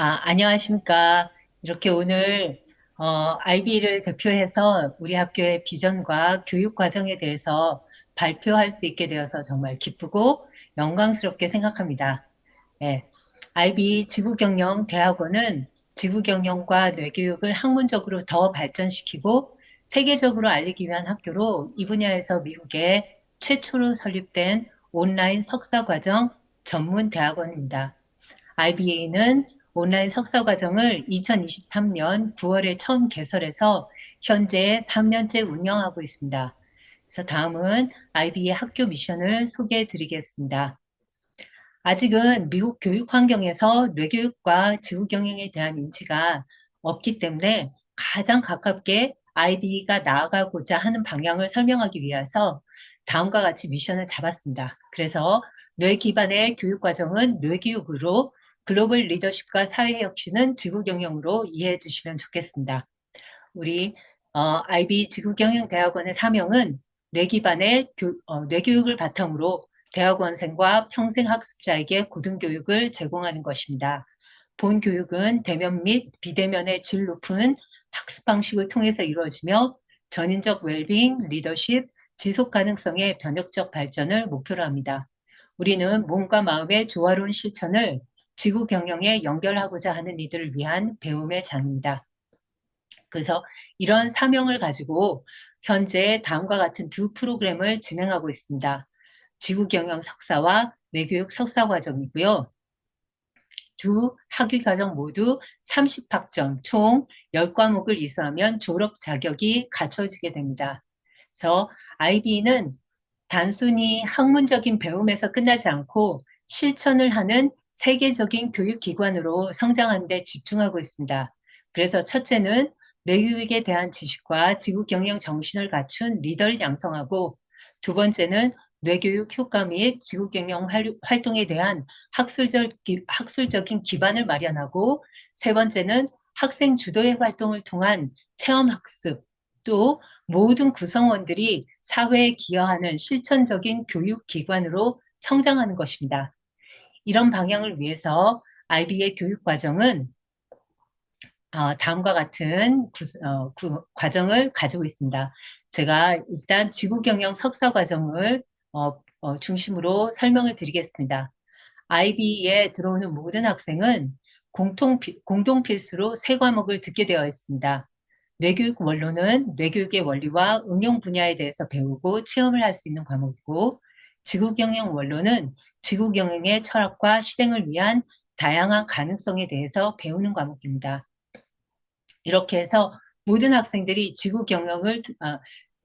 아, 안녕하십니까. 이렇게 오늘 어, IB를 대표해서 우리 학교의 비전과 교육 과정에 대해서 발표할 수 있게 되어서 정말 기쁘고 영광스럽게 생각합니다. 예, IB 지구경영 대학원은 지구경영과 뇌교육을 학문적으로 더 발전시키고 세계적으로 알리기 위한 학교로 이 분야에서 미국에 최초로 설립된 온라인 석사과정 전문 대학원입니다. IBA는 온라인 석사 과정을 2023년 9월에 처음 개설해서 현재 3년째 운영하고 있습니다. 그래서 다음은 IB의 학교 미션을 소개해 드리겠습니다. 아직은 미국 교육 환경에서 뇌교육과 지구 경영에 대한 인지가 없기 때문에 가장 가깝게 IB가 나아가고자 하는 방향을 설명하기 위해서 다음과 같이 미션을 잡았습니다. 그래서 뇌 기반의 교육 과정은 뇌교육으로 글로벌 리더십과 사회 혁신은 지구 경영으로 이해해 주시면 좋겠습니다. 우리 어, IB 지구경영대학원의 사명은 뇌 기반의 교, 어, 뇌교육을 바탕으로 대학원생과 평생학습자에게 고등교육을 제공하는 것입니다. 본 교육은 대면 및 비대면의 질 높은 학습 방식을 통해서 이루어지며 전인적 웰빙, 리더십, 지속 가능성의 변혁적 발전을 목표로 합니다. 우리는 몸과 마음의 조화로운 실천을 지구 경영에 연결하고자 하는 이들을 위한 배움의 장입니다. 그래서 이런 사명을 가지고 현재 다음과 같은 두 프로그램을 진행하고 있습니다. 지구 경영 석사와 뇌교육 석사 과정이고요. 두 학위 과정 모두 30학점 총 10과목을 이수하면 졸업 자격이 갖춰지게 됩니다. 그래서 IB는 단순히 학문적인 배움에서 끝나지 않고 실천을 하는 세계적인 교육기관으로 성장하는 데 집중하고 있습니다. 그래서 첫째는 뇌교육에 대한 지식과 지구 경영 정신을 갖춘 리더를 양성하고 두 번째는 뇌교육 효과 및 지구 경영 활동에 대한 학술적, 학술적인 기반을 마련하고 세 번째는 학생 주도의 활동을 통한 체험 학습 또 모든 구성원들이 사회에 기여하는 실천적인 교육 기관으로 성장하는 것입니다. 이런 방향을 위해서 IB의 교육 과정은 어, 다음과 같은 구, 어, 구, 과정을 가지고 있습니다. 제가 일단 지구경영 석사 과정을 어, 어, 중심으로 설명을 드리겠습니다. IB에 들어오는 모든 학생은 공통, 공동 필수로 세 과목을 듣게 되어 있습니다. 뇌교육 원로는 뇌교육의 원리와 응용 분야에 대해서 배우고 체험을 할 수 있는 과목이고 지구경영 원로는 지구경영의 철학과 실행을 위한 다양한 가능성에 대해서 배우는 과목입니다. 이렇게 해서 모든 학생들이 지구경영을 어,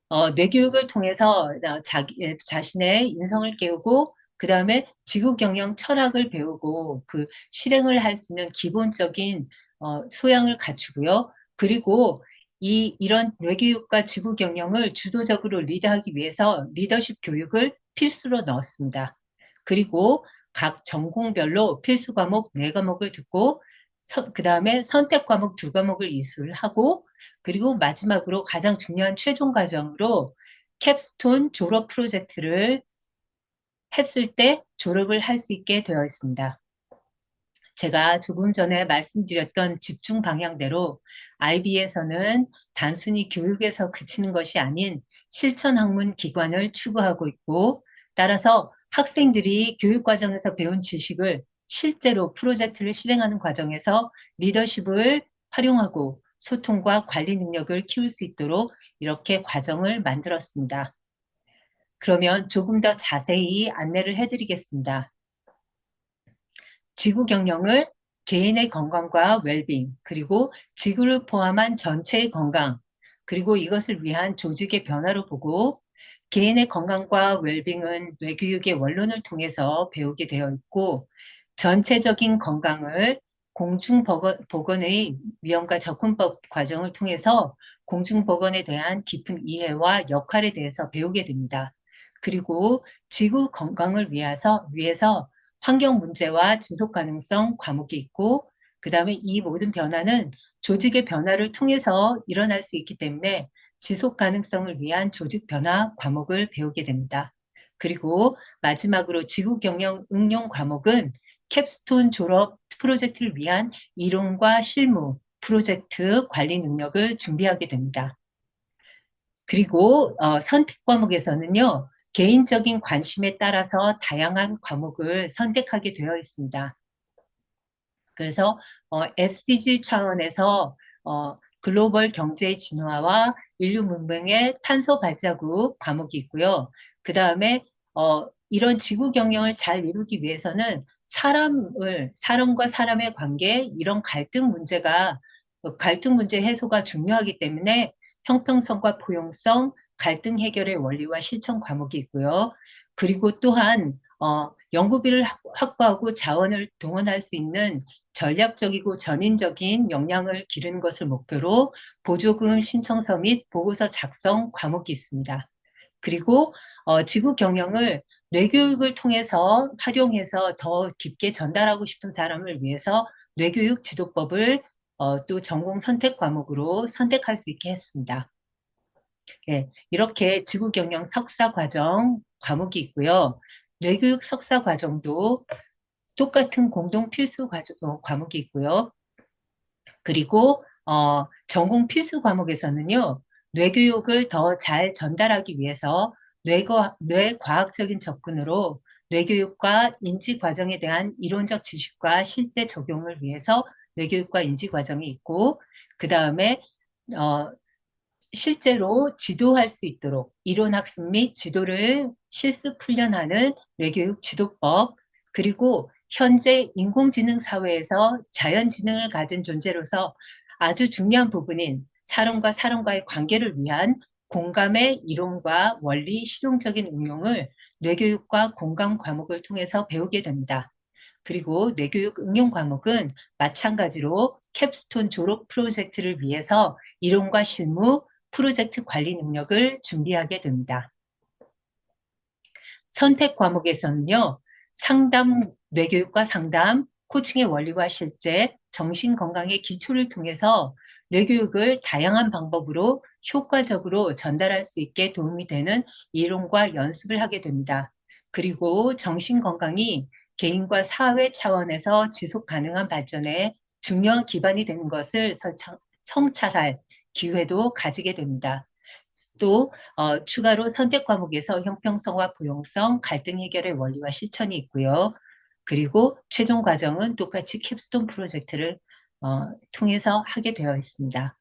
어, 뇌교육을 통해서 자기, 자신의 인성을 깨우고 그 다음에 지구경영 철학을 배우고 그 실행을 할 수 있는 기본적인 어, 소양을 갖추고요. 그리고 이 이런 뇌교육과 지구 경영을 주도적으로 리드하기 위해서 리더십 교육을 필수로 넣었습니다. 그리고 각 전공별로 필수 과목 네 과목을 듣고 그 다음에 선택 과목 두 과목을 이수를 하고 그리고 마지막으로 가장 중요한 최종 과정으로 캡스톤 졸업 프로젝트를 했을 때 졸업을 할 수 있게 되어 있습니다. 제가 조금 전에 말씀드렸던 집중 방향대로 IB에서는 단순히 교육에서 그치는 것이 아닌 실천 학문 기관을 추구하고 있고 따라서 학생들이 교육 과정에서 배운 지식을 실제로 프로젝트를 실행하는 과정에서 리더십을 활용하고 소통과 관리 능력을 키울 수 있도록 이렇게 과정을 만들었습니다. 그러면 조금 더 자세히 안내를 해드리겠습니다. 지구 경영을 개인의 건강과 웰빙, 그리고 지구를 포함한 전체의 건강, 그리고 이것을 위한 조직의 변화로 보고 개인의 건강과 웰빙은 뇌교육의 원론을 통해서 배우게 되어 있고 전체적인 건강을 공중보건의 위험과 접근법 과정을 통해서 공중보건에 대한 깊은 이해와 역할에 대해서 배우게 됩니다. 그리고 지구 건강을 위해서, 위해서 환경 문제와 지속 가능성 과목이 있고 그 다음에 이 모든 변화는 조직의 변화를 통해서 일어날 수 있기 때문에 지속 가능성을 위한 조직 변화 과목을 배우게 됩니다. 그리고 마지막으로 지구 경영 응용 과목은 캡스톤 졸업 프로젝트를 위한 이론과 실무, 프로젝트 관리 능력을 준비하게 됩니다. 그리고 어, 선택 과목에서는요, 개인적인 관심에 따라서 다양한 과목을 선택하게 되어 있습니다. 그래서 어, SDG 차원에서 어, 글로벌 경제 진화와 인류 문명의 탄소 발자국 과목이 있고요. 그 다음에 어, 이런 지구 경영을 잘 이루기 위해서는 사람을 사람과 사람의 관계 이런 갈등 문제가 갈등 문제 해소가 중요하기 때문에 형평성과 포용성, 갈등 해결의 원리와 실천 과목이 있고요. 그리고 또한 어, 연구비를 확보하고 자원을 동원할 수 있는 전략적이고 전인적인 역량을 기르는 것을 목표로 보조금 신청서 및 보고서 작성 과목이 있습니다. 그리고 어, 지구 경영을 뇌교육을 통해서 활용해서 더 깊게 전달하고 싶은 사람을 위해서 뇌교육 지도법을 어, 또 전공 선택 과목으로 선택할 수 있게 했습니다. 예, 이렇게 지구 경영 석사 과정 과목이 있고요. 뇌교육 석사 과정도 똑같은 공동 필수 과정, 어, 과목이 있고요. 그리고 어, 전공 필수 과목에서는요. 뇌교육을 더 잘 전달하기 위해서 뇌과, 뇌과학적인 접근으로 뇌교육과 인지 과정에 대한 이론적 지식과 실제 적용을 위해서 뇌교육과 인지 과정이 있고 그 다음에 어, 실제로 지도할 수 있도록 이론 학습 및 지도를 실습 훈련하는 뇌교육 지도법 그리고 현재 인공지능 사회에서 자연지능을 가진 존재로서 아주 중요한 부분인 사람과 사람과의 관계를 위한 공감의 이론과 원리 실용적인 응용을 뇌교육과 공감 과목을 통해서 배우게 됩니다. 그리고 뇌교육 응용 과목은 마찬가지로 캡스톤 졸업 프로젝트를 위해서 이론과 실무, 프로젝트 관리 능력을 준비하게 됩니다. 선택 과목에서는요, 상담, 뇌교육과 상담, 코칭의 원리와 실제, 정신건강의 기초를 통해서 뇌교육을 다양한 방법으로 효과적으로 전달할 수 있게 도움이 되는 이론과 연습을 하게 됩니다. 그리고 정신건강이 개인과 사회 차원에서 지속 가능한 발전에 중요한 기반이 되는 것을 성찰할 기회도 가지게 됩니다. 또 어, 추가로 선택 과목에서 형평성과 포용성, 갈등 해결의 원리와 실천이 있고요. 그리고 최종 과정은 똑같이 캡스톤 프로젝트를 어, 통해서 하게 되어 있습니다.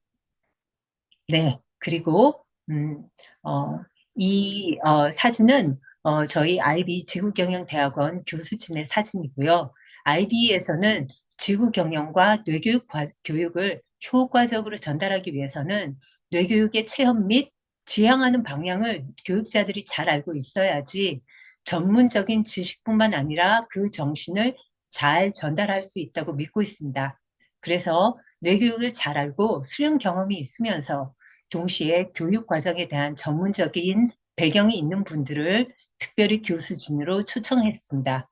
네, 그리고 음, 어, 이 어, 사진은 어, 저희 IB 지구경영대학원 교수진의 사진이고요. IB에서는 지구경영과 뇌교육 교육을 효과적으로 전달하기 위해서는 뇌교육의 체험 및 지향하는 방향을 교육자들이 잘 알고 있어야지 전문적인 지식뿐만 아니라 그 정신을 잘 전달할 수 있다고 믿고 있습니다. 그래서 뇌교육을 잘 알고 수련 경험이 있으면서 동시에 교육 과정에 대한 전문적인 배경이 있는 분들을 특별히 교수진으로 초청했습니다.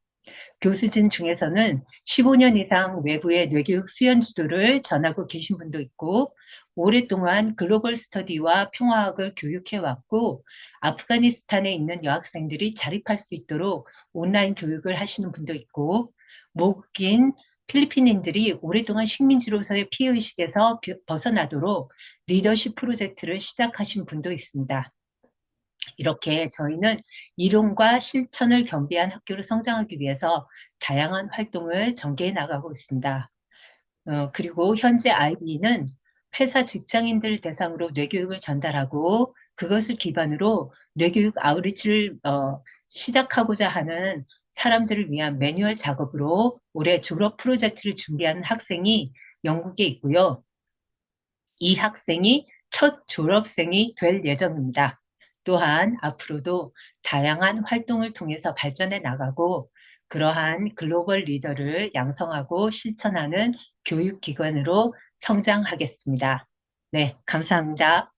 교수진 중에서는 15년 이상 외부의 뇌교육 수련 지도를 전하고 계신 분도 있고 오랫동안 글로벌 스터디와 평화학을 교육해왔고 아프가니스탄에 있는 여학생들이 자립할 수 있도록 온라인 교육을 하시는 분도 있고 목인 필리핀인들이 오랫동안 식민지로서의 피해의식에서 벗어나도록 리더십 프로젝트를 시작하신 분도 있습니다. 이렇게 저희는 이론과 실천을 겸비한 학교로 성장하기 위해서 다양한 활동을 전개해 나가고 있습니다. 어, 그리고 현재 IB는 회사 직장인들 대상으로 뇌교육을 전달하고 그것을 기반으로 뇌교육 아우리치를 어, 시작하고자 하는 사람들을 위한 매뉴얼 작업으로 올해 졸업 프로젝트를 준비하는 학생이 영국에 있고요. 이 학생이 첫 졸업생이 될 예정입니다. 또한 앞으로도 다양한 활동을 통해서 발전해 나가고 그러한 글로벌 리더를 양성하고 실천하는 교육기관으로 성장하겠습니다. 네, 감사합니다.